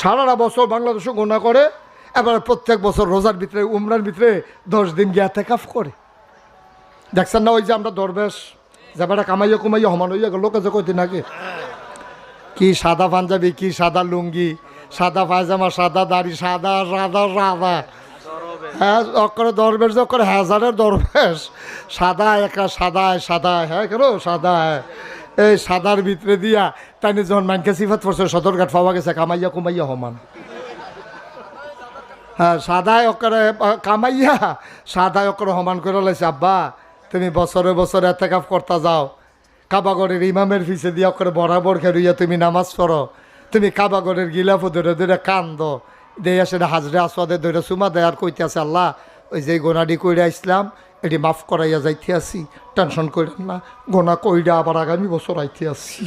সারাটা বছর বাংলাদেশে গোনা করে, এবার প্রত্যেক বছর রোজার ভিতরে, উমরার ভিতরে দশ দিন গিয়া তেকাফ করে। দেখছেন না ওই যে আমরা দরবেশ যাবাটা কামাইয়া কুমাইয়া সমান হইয়া লোকে যে কইতে নাকি? কি সাদা পাঞ্জাবি, কি সাদা লুঙ্গি, সাদা পায়জামা, সাদা দাড়ি, সাদা সাদা সাদা হ্যাঁ দরবেশ অকরে হাজারের দরবেশ। সাদা একা, সাদা সাদা হ্যাঁ কেন? সাদা এই সাদার ভিতরে দিয়া তাই যখন মানকে সিফাত পড়ছে সদরঘাট পাওয়া গেছে, কামাইয়া কুমাইয়া সমান। হ্যাঁ সাদায় অকরে কামাইয়া সাদায় অকরে সমান করে লাইছে, আব্বা, তুমি বছরে বছরে এতে কাপ করতা যাও। কাবাগরের ইমামের পিছে দিয়া করে বরাবর খেরুইয়া তুমি নামাজ পড়ো। তুমি কাবাগরের গিলাফ ধরে ধরে কান্দ। দেয়া সেটা হাজরে আসওয়াদে ধরে সুমা দেয়ার কইতে আছে, আল্লাহ ওই যে গোনাডি কইরা আসলাম, এটি মাফ করাইয়া যাইতে আসি, টেনশন করেন না, গোনা কইরা আবার আগামী বছর আইতে আসি।